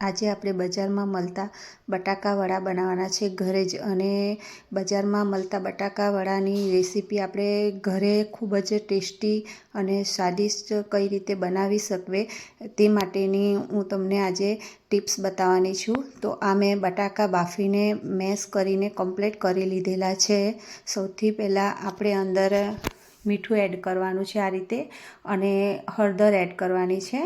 આજે આપણે બજારમાં મળતા બટાકા વડા બનાવવાના છે ઘરે જ અને બજારમાં મળતા બટાકા વડાની રેસીપી આપણે ઘરે ખૂબ જ ટેસ્ટી અને સ્વાદિષ્ટ કઈ રીતે બનાવી શકવે તે માટેની હું તમને આજે ટિપ્સ બતાવવાની છું. તો આ મેં બટાકા બાફીને મેશ કરીને કમ્પ્લીટ કરી લીધેલા છે. સૌથી પહેલાં આપણે અંદર મીઠું એડ કરવાનું છે આ રીતે અને હળદર એડ કરવાની છે.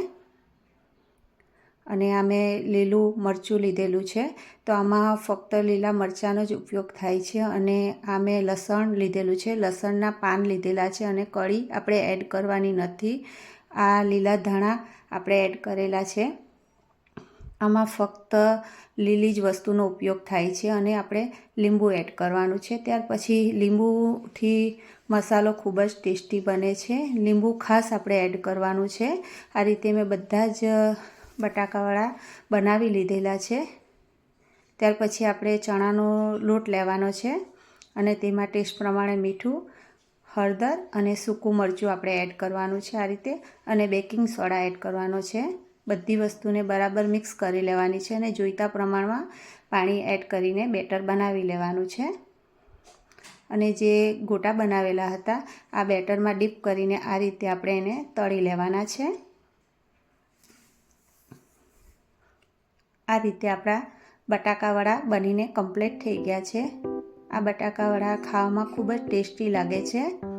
અને આ મેં લીલું મરચું લીધેલું છે. તો આમાં ફક્ત લીલા મરચાંનો જ ઉપયોગ થાય છે અને આ મેં લસણ લીધેલું છે. લસણના પાન લીધેલા છે અને કળી આપણે એડ કરવાની નથી. આ લીલા ધાણા આપણે એડ કરેલા છે. આમાં ફક્ત લીલી જ વસ્તુનો ઉપયોગ થાય છે અને આપણે લીંબુ એડ કરવાનું છે. ત્યાર પછી લીંબુથી મસાલો ખૂબ જ ટેસ્ટી બને છે. લીંબુ ખાસ આપણે એડ કરવાનું છે. આ રીતે મેં બધા જ બટાકાવાળા બનાવી લીધેલા છે. ત્યાર પછી આપણે ચણાનો લોટ લેવાનો છે અને તેમાં ટેસ્ટ પ્રમાણે મીઠું, હળદર અને સૂકું મરચું આપણે એડ કરવાનું છે આ રીતે અને બેકિંગ સોડા એડ કરવાનો છે. બધી વસ્તુને બરાબર મિક્સ કરી લેવાની છે અને જોઈતા પ્રમાણમાં પાણી એડ કરીને બેટર બનાવી લેવાનું છે. અને જે ગોટા બનાવેલા હતા, આ બેટરમાં ડીપ કરીને આ રીતે આપણે એને તળી લેવાના છે. આ રીતે આપણા બટાકાવડા બનીને કમ્પ્લીટ થઈ ગયા છે. આ બટાકાવડા ખાવામાં ખૂબ જ ટેસ્ટી લાગે છે.